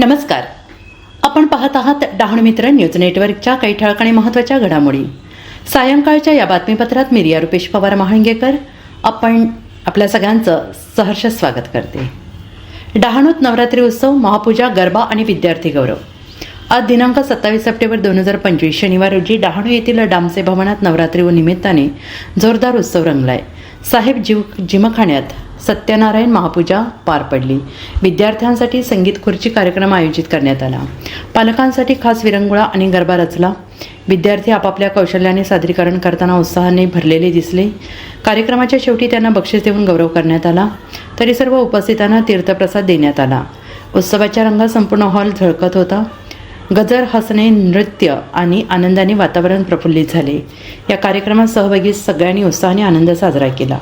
नमस्कार. आपण पाहत आहात डहाणू मित्र न्यूज नेटवर्कच्या काही ठळक आणि महत्त्वाच्या घडामोडी. सायंकाळच्या या बातमीपत्रात मी रिया रुपेश पवार महांगेकर आपण आपल्या सगळ्यांचं सहर्ष स्वागत करते. डहाणूत नवरात्री उत्सव महापूजा गरबा आणि विद्यार्थी गौरव. आज दिनांक सत्तावीस सप्टेंबर दोन हजार पंचवीस शनिवार रोजी डहाणू येथील डामसे भवनात नवरात्री निमित्ताने जोरदार उत्सव रंगलाय. साहेब जीव जिमखान्यात सत्यनारायण महापूजा पार पडली. विद्यार्थ्यांसाठी संगीत खुर्ची कार्यक्रम आयोजित करण्यात आला. पालकांसाठी खास विरंगुळा आणि गरबा रचला. विद्यार्थी आपापल्या कौशल्याने सादरीकरण करताना उत्साहाने भरलेले दिसले. कार्यक्रमाच्या शेवटी त्यांना बक्षीस देऊन गौरव करण्यात आला. तरी सर्व उपस्थितांना तीर्थप्रसाद देण्यात आला. उत्सवाच्या रंगात संपूर्ण हॉल झळकत होता. गजर हसणे नृत्य आणि आनंदाने वातावरण प्रफुल्लित झाले. या कार्यक्रमात सहभागी सगळ्यांनी उत्साहाने आनंद साजरा केला.